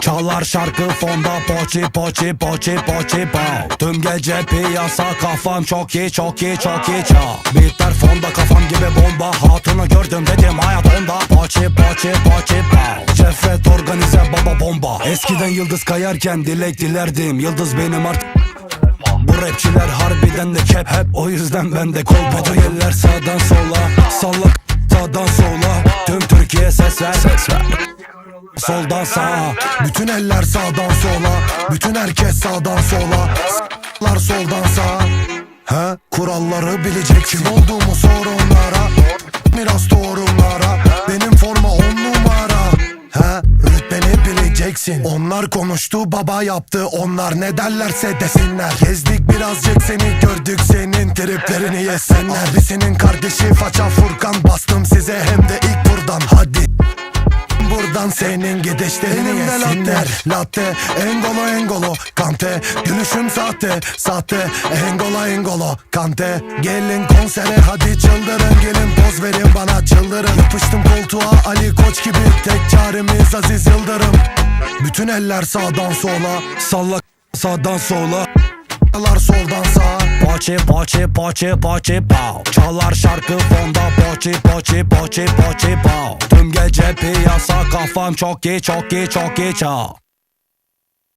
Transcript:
Çalar şarkı fonda poçi poçi poçi poçi pow Tüm gece piyasa kafam çok iyi çok iyi çok iyi çal Bitler fonda kafam gibi bomba. Hatunu gördüm dedim hayatımda Poçi poçi poçi pow Şefret organize baba bomba. Eskiden yıldız kayarken dilek dilerdim. Yıldız benim artık bu rapçiler harbiden de kep hep. O yüzden ben de kol Bütün eller sağdan sola. Salla sağdan sola. Tüm Türkiye ses ver. Ses ver. Soldan sağa. Bütün eller sağdan sola. Bütün herkes sağdan sola. S**lar soldan sağa. He? Kuralları bilecek Kim olduğumu bileceksin Onlar konuştu baba yaptı. Onlar ne derlerse desinler. Gezdik birazcık seni gördük Senin triplerini yesenler. Abisinin kardeşi faça Furkan Bastım Buradan senin gidişlerini yesinler. Latte, engolo engolo Kante, gülüşüm sahte Sahte, engolo engolo Kante, gelin konsere Hadi çıldırın. Gelin poz verin bana çıldırın. Yapıştım koltuğa Ali Koç gibi. Tek çaremiz Aziz Yıldırım. Bütün eller sağdan sola Salla sağdan sola. Salar soldan sağa Poçi poçi poçi poçi pow. Çalar şarkı fonda poçi poçi poçi poçi pow. Tüm gece piyasa kafam çok iyi çok iyi çok iyi çal